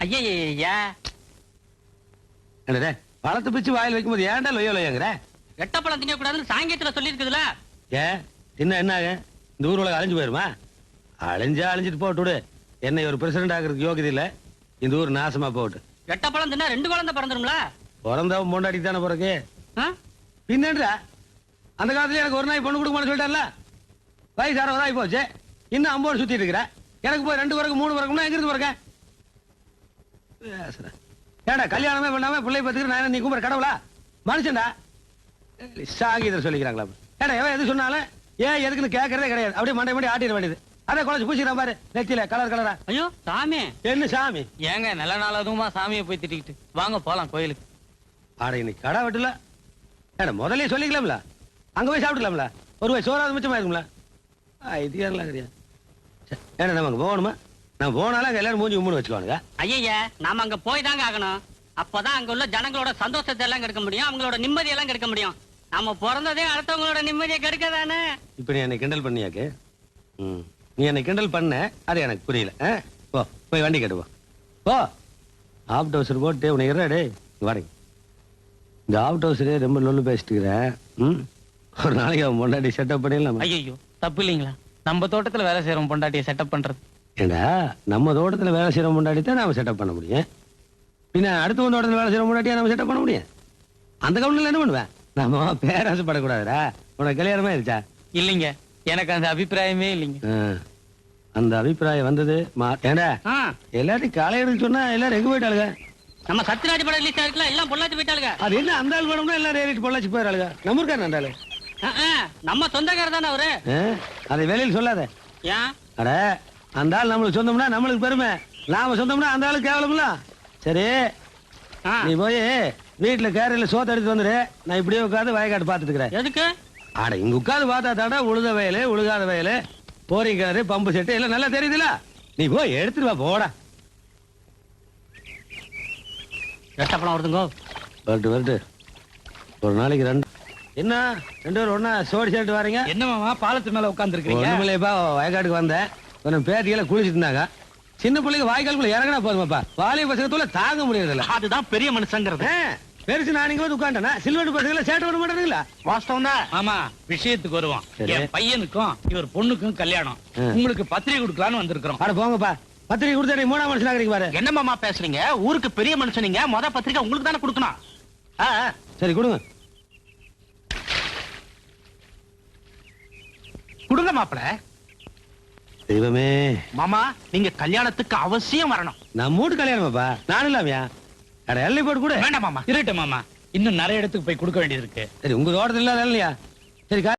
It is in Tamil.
ஐயா என்னடே பழத்தை பிச்சு வாயில் வைக்கும்போது ஏன்டா லொய்ய லொய்யங்கிற? எட்டப்பழம் திங்க கூடாதுன்னு சாயங்கத்துல சொல்லி இருக்குதுல ஏன் தின்ன என்ன ஆகும் இந்த ஊர் உலகம் அழிஞ்சு போயிருமா? அழிஞ்சா அழிஞ்சிட்டு போட்டு என்னை ஒரு பிரசிடண்ட் ஆகிறதுக்கு யோகியதை இல்ல. இந்த ஊர் நாசமா போட்டு. எட்டப்பழம் தின்னா ரெண்டு குழந்தை பிறந்துரும்ல? பிறந்தவன் பொண்டாட்டி தானே பிறகு? பின்னன்றா? அந்த காலத்துல எனக்கு ஒரு நாய் பொண்ணு கொடுக்கணும்னு சொல்லிட்டான்ல வயசு அறுபதாகி போச்சு. இன்னும் அம்போடு சுத்திட்டு இருக்கிற. எனக்கு போய் ரெண்டு பிறகு மூணு பிறகும்னா எங்க இருந்து ஏன்டா கல்யாணமே பண்ணாம பிள்ளை பத்துக்கு நான் நீ கும்புற கடவுளா? மனுஷன்டா. சாகிதர் சொல்லிக்கிறாங்களா? ஏடா எவன் எது சொன்னாலும் ஏன் எதுக்குன்னு கேட்கறதே கிடையாது. அப்படியே மண்டை மண்டி ஆட்டிட வேண்டியது. அதே குழந்தை பூசிக்கிறான் பாரு நெத்தியில கலர் கலரா ஐயோ சாமி. என்ன சாமி? ஏங்க நல்ல நாள் அதுவுமா சாமியை போய் திட்டிக்கிட்டு. வாங்க போலாம் கோயிலுக்கு. ஆட இன்னைக்கு கடை வெட்டல. ஏடா முதல்ல சொல்லிக்கலாம்ல? அங்க போய் சாப்பிடலாம்ல ஒரு வயசு சோறாவது மிச்சமா இருக்கும்ல இது ஏறலாம் கிடையாது ஏன்னா நம்ம அங்க போகணுமா? நான் போனாலும் அங்க எல்லாரும் மூஞ்சி உம்முன்னு வச்சுக்கோனுங்க ஐயா நாம அங்க போய் தாங்க ஆகணும். அப்பதான் அங்க உள்ள ஜனங்களோட சந்தோஷத்தை எல்லாம் கெடுக்க முடியும் அவங்களோட நிம்மதி எல்லாம் கெடுக்க முடியும். நாம பிறந்ததே அடுத்தவங்களோட நிம்மதியை கெடுக்க தானே இப்ப நீ என்னை கிண்டல் பண்ணியாக்கு? ம். நீ என்னை கிண்டல் பண்ண அது எனக்கு புரியல. ஆ? போ போய் வண்டி கட்டு போ. ஆப்ட் ஹவுசர் போட்டு உன்னை இருடா டேய். வாடகை இந்த ஆப்ட் ஹவுசரே ரொம்ப லொல்லு பேசிட்டு இருக்கிறேன் ம்? ஒரு நாளைக்கு அவன் முன்னாடி செட்டப் பண்ணிடலாமா? ஐயோ தப்பு இல்லைங்களா? நம்ம தோட்டத்துல வேலை செய்யறோம் பொண்டாட்டியை செட்டப் பண்றது. ஏண்டா நம்ம தோட்டத்துல வேலை செய்யற முன்னாடி தான் நாம செட்டப் பண்ண முடியும். பின்ன அடுத்த தோட்டத்துல வேலை செய்யற முன்னாடியா நம்ம செட்டப் பண்ண முடியும்? அந்த கவுண்டில் என்ன பண்ணுவேன் நம்ம பேராசப்படக்கூடாதுடா உனக்கு கல்யாணமே இருச்சா இல்லைங்க. எனக்கு அந்த அபிப்பிராயமே இல்லைங்க. ஆ. அந்த அபிப்பிராயம் வந்தது மா- ஏண்டா? ஆ, எல்லாத்தையும் காலையில சொன்னா எல்லாரும் எங்க போயிட்டாளுங்க? நம்ம சத்யராஜ் படம் ரிலீஸ் ஆயிருக்குல எல்லாம் பொள்ளாச்சி போயிட்டாளுங்க. அது என்ன அந்த ஆள் படம்னா எல்லாரும் ஏறிட்டு பொள்ளாச்சி போயிடாளுங்க நம்ம இருக்காரு அந்த ஆளு. ஆ, ஆ, நம்ம சொந்தக்காரர் தானே அவரு? ஆ? அதை வெளியில் சொல்லாத. ஏன்? அட அந்த ஆள் நம்மளுக்கு சொந்தம்னா நம்மளுக்கு பெருமை. நாம சொந்தம்னா அந்த ஆளுக்கு கேவலம்ல சரி நீ போய் வீட்டுல கேரையில சோத்த எடுத்து வந்துரு. நான் இப்படியே உட்காந்து வயக்காட்டு பாத்துட்டு இருக்கிறேன் எதுக்கு? ஆட இங்க உட்காந்து பார்த்தா தாடா உழுத வயலு உழுகாத வயலு. போரிங் கிணறு பம்பு செட்டு எல்லாம் நல்லா தெரியுதுல நீ போய் எடுத்துட்டு வா போடா. எட்டப்பழம் வருதுங்கோ. வரட்டு வரட்டு. ஒரு நாளைக்கு ரெண்டு என்ன? ரெண்டு பேரும் ஒண்ணா சோடி சேர்த்து வரீங்க? என்ன மாமா பாலத்து மேல உட்கார்ந்து ஒண்ணுமில்லையப்பா வயக்காட்டுக்கு வந்தேன். கொஞ்சம் பேத்திகளை குளிச்சுட்டு இருந்தாங்க. சின்ன பிள்ளைங்க வாய்க்காலுக்குள்ள இறங்கினா போதுமாப்பா. வாலிய பசங்கத்துல தாங்க முடியறதில்ல. அதுதான் பெரிய மனுஷங்கிறது. பெருசு நான் இங்க வந்து உட்காண்டேனா சில்வெட்டு பசங்களை சேட்டை விட மாட்டேங்களா வாஸ்தவம் தான். ஆமா விஷயத்துக்கு வருவோம். என் பையனுக்கும் இவர் பொண்ணுக்கும் கல்யாணம். உங்களுக்கு பத்திரிகை கொடுக்கலான்னு வந்திருக்கிறோம். அட போங்கப்பா. பத்திரிக்கை கொடுத்தா மூணாம் மனுஷன் ஆகிறீங்க பாரு. என்ன மாமா பேசுறீங்க? ஊருக்கு பெரிய மனுஷன் நீங்க. மொத பத்திரிக்கை உங்களுக்கு தானே கொடுக்கணும். சரி கொடுங்க. கொடுங்க மாப்பிள. தெய்வமே. மாமா நீங்க கல்யாணத்துக்கு அவசியம் வரணும். நம்ம மூட்டு கல்யாணமாப்பா நானும் இல்லாமையா? அட எல்லை போட்டு கூட. வேண்டாம் மாமா. இருட்டு மாமா. இன்னும் நிறைய இடத்துக்கு போய் கொடுக்க வேண்டியது இருக்கு. சரி உங்க தோட்டத்தில் இல்லையா சரி